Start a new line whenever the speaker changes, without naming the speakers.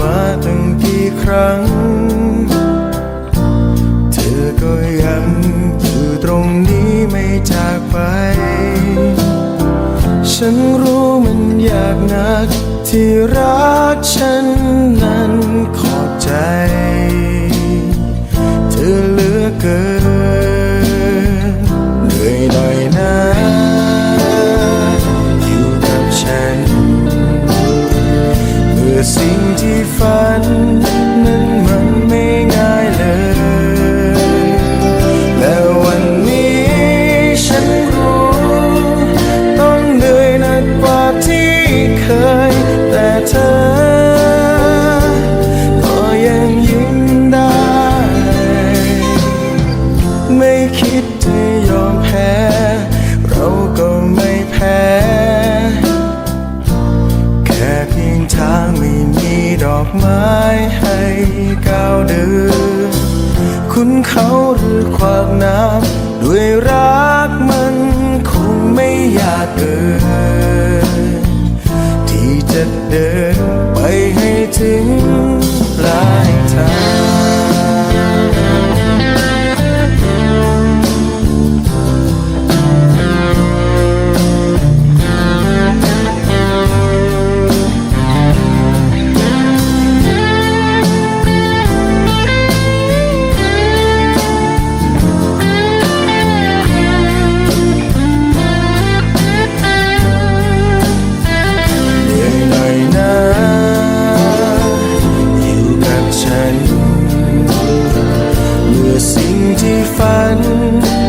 มาตั้งกี่ครั้ง เธอก็ยังอยู่ตรงนี้ไม่จากไป ฉันรู้มันยากนักที่รักฉันนั้น คิดจะยอมแพ้ เราก็ไม่แพ้ แค่เพียงทางไม่มีดอกไม้ให้ก้าวเดินคุณเขาหรือขวากน้ำด้วยรักมันคงไม่อยากเกินที่จะเดินไปให้ถึงปลายทาง สิ่งที่ฝัน